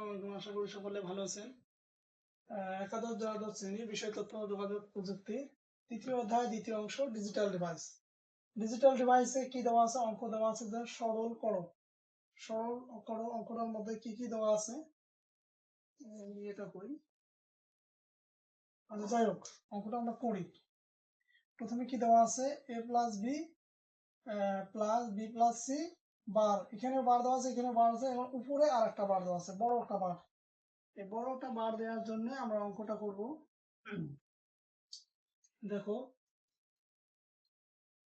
আলাইকুম আশা করি সকলে ভালো আছেন। একাদশ দ্বাদশ শ্রেণি বিষয় তথ্য যোগাযোগ প্রযুক্তি, তৃতীয় অধ্যায়, দ্বিতীয় অংশ ডিজিটাল ডিভাইস ডিজিটাল ডিভাইসে কি দেওয়া আছে? অঙ্ক দেওয়া আছে যে সরল করো সরল করো অঙ্কটার মধ্যে কি কি দেওয়া আছে? এটা করি। আচ্ছা যাই হোক, অঙ্কটা আমরা করি। প্রথমে কি দেওয়া আছে? A plus B plus B plus C bar, এখানে বার দেওয়া আছে, এখানে বার আছে এবং উপরে আর একটা বার দেওয়া আছে, বড় একটা বার। এই বড় একটা বার দেওয়ার জন্য আমরা অঙ্কটা করব। দেখো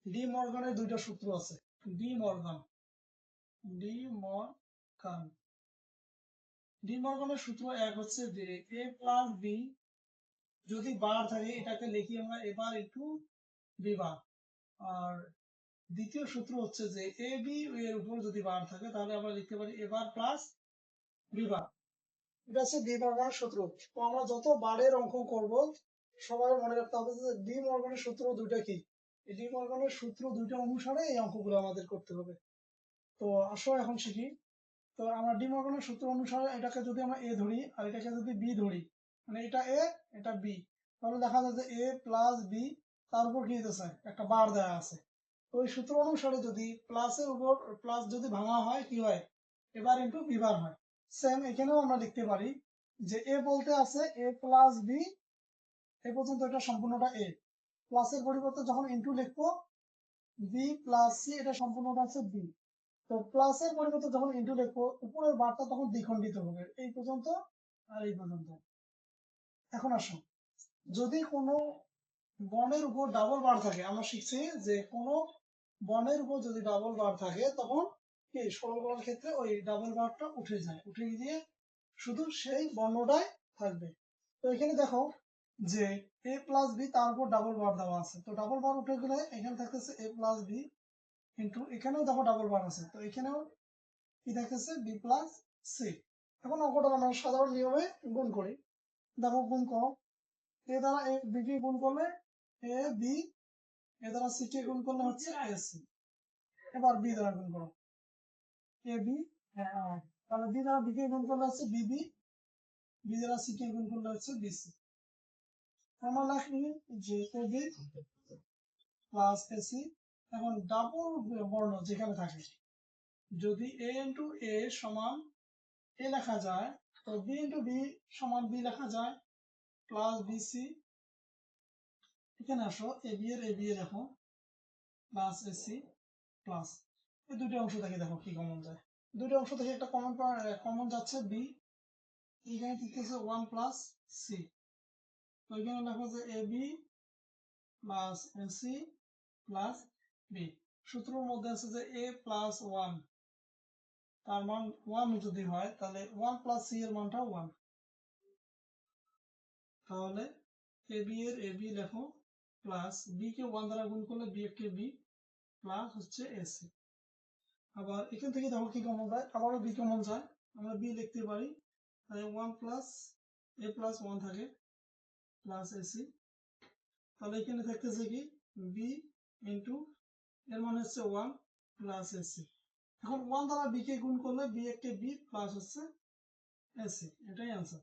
ডি মর্গানের দুইটা সূত্র আছে। De Morgan. De Morgan. De মর্গানের সূত্র এক হচ্ছে যে এ প্লাস বি যদি বার থাকে, এটাকে লিখি আমরা এবার একটু বি বার। আর দ্বিতীয় সূত্র হচ্ছে যে এ, বি এর উপর যদি বার থাকে, তাহলে আমরা লিখতে পারি এবার প্লাস বি বার। এটা হচ্ছে ডি মর্গানের সূত্র। আমরা যত বারের অঙ্ক করব, সবাই মনে রাখতে হবে যে ডি মর্গানের সূত্র দুইটা কি? এই ডি মর্গানের সূত্র দুইটা অনুসারে এই অঙ্কগুলো আমাদের করতে হবে। তো আসো এখন শিখি। তো আমরা ডি মর্গানের সূত্র অনুসারে এটাকে যদি আমরা এ ধরি আর এটাকে যদি বি ধরি মানে এটা এ, এটা বি, তাহলে দেখা যায় যে এ প্লাস বি, তার উপর কি দিতেছে একটা বার দেওয়া আছে। ওই সূত্র অনুসারে যদি প্লাসের উপর প্লাস যদি ভাঙা হয়, কি হয়? এবার ইন্টু বি বার হয়। সেম এখানেও আমরা লিখতে পারি যে এ বলতে আছে এ প্লাস বি এ পর্যন্ত এটা সম্পূর্ণটা এ প্লাসের পরিবর্তে যখন ইন্টু লিখব বি প্লাস সি এটা সম্পূর্ণটা আছে বি তো প্লাসের পরিবর্তে যখন ইন্টু লিখব, উপরের বারটা তখন দ্বিখণ্ডিত হবে। এই পর্যন্ত আর এই পর্যন্ত। এখন আসুন যদি কোনো বনের উপর ডাবল বার থাকে, আমরা শিখছি যে কোনো বনের উপর যদি ডাবল বার থাকে, তখন কি, সরল ক্ষেত্রে ওই ডাবল বারটা উঠে যায়। উঠে গিয়ে শুধু সেই বর্ণটাই থাকবে। তো এখানে দেখো যে এ প্লাস বি তার উপর ডাবল বার দেওয়া আছে। তো ডাবল বার উঠে গেলে এখানে থাকতেছে এ প্লাস বি কিন্তু এখানেও দেখো ডাবল বার আছে। তো এখানেও কি থাকতেছে? বি প্লাস সি এখন অঙ্কটা আমরা সাধারণ নিয়মে গুণ করি। দেখো গুণ করো। এ দ্বারা এ বি কে গুণ করলে এ বি এ দ্বারা সি কে গুণ করলে হচ্ছে এ সি এবার বি দ্বারা গুণ করো। এ বি তাহলে বি দ্বারা বি কে গুণ করলে হচ্ছে বিবি বি দ্বারা গুণ করলে হচ্ছে বিসি আমরা যে প্লাস এখন ডাবল বর্ণ যেখানে থাকে, যদি এ ইন্টু এ সমান এ লেখা যায়, তো বি ইন্টু বি সমান বি লেখা যায় প্লাস বিসি এখানে আসো এ বি এর এ বি এ দেখো প্লাস এসি প্লাস এই দুটো অংশ থেকে দেখো কি কমন যায়। দুটো অংশ থেকে একটা কমন কমন যাচ্ছে বি এখানে লিখতেছে ওয়ান প্লাস সি তো এখানে লেখো যে A B plus AC plus B সূত্রের মধ্যে আছে যে এ প্লাস ওয়ান তার মান ওয়ান যদি হয়, তাহলে ওয়ান প্লাস সি এর মানটা ওয়ান তাহলে এ বি এর এ বি লেখো প্লাস বি কে ওয়ান দ্বারা গুণ করলে বি কে বি প্লাস হচ্ছে এসি আবার এখান থেকে দেখো কি কমন যায়? আবারও বি কমন যায়। আমরা বি লিখতে পারি। তাহলে one plus A plus one থাকে প্লাস এসি তাহলে এখানে থাকতেছে কি? বি ইন্টু এর মানে হচ্ছে ওয়ান প্লাস এসি এখন ওয়ান দ্বারা বি কে গুণ করলে বি কে বি প্লাস হচ্ছে এসি এটাই আনসার